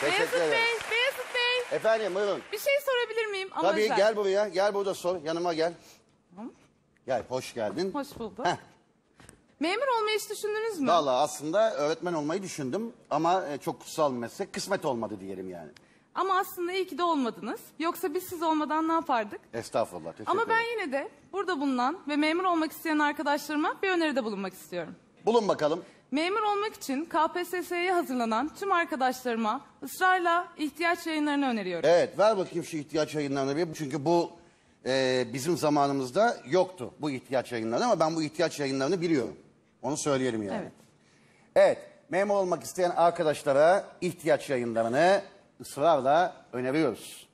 Teşekkür Beyazıt ederim. Bey, Beyazıt Bey. Efendim buyurun. Bir şey sorabilir miyim? Ama Tabii özel. gel buraya. Gel burada sor. Yanıma gel. Gel hoş geldin. Hoş bulduk. Heh. Memur olmayı hiç düşündünüz mü? Valla aslında öğretmen olmayı düşündüm ama e, çok kutsal bir meslek. Kısmet olmadı diyelim yani. Ama aslında iyi ki de olmadınız. Yoksa biz siz olmadan ne yapardık? Estağfurullah. Teşekkür Ama ben ederim. yine de burada bulunan ve memur olmak isteyen arkadaşlarıma bir öneride bulunmak istiyorum. Bulun bakalım. Memur olmak için KPSS'ye hazırlanan tüm arkadaşlarıma ısrarla ihtiyaç yayınlarını öneriyorum. Evet ver bakayım şu ihtiyaç yayınlarına bir. Çünkü bu e, bizim zamanımızda yoktu bu ihtiyaç yayınları ama ben bu ihtiyaç yayınlarını biliyorum. Onu söyleyelim yani. Evet. Evet memur olmak isteyen arkadaşlara ihtiyaç yayınlarını ısrarla öneriyoruz.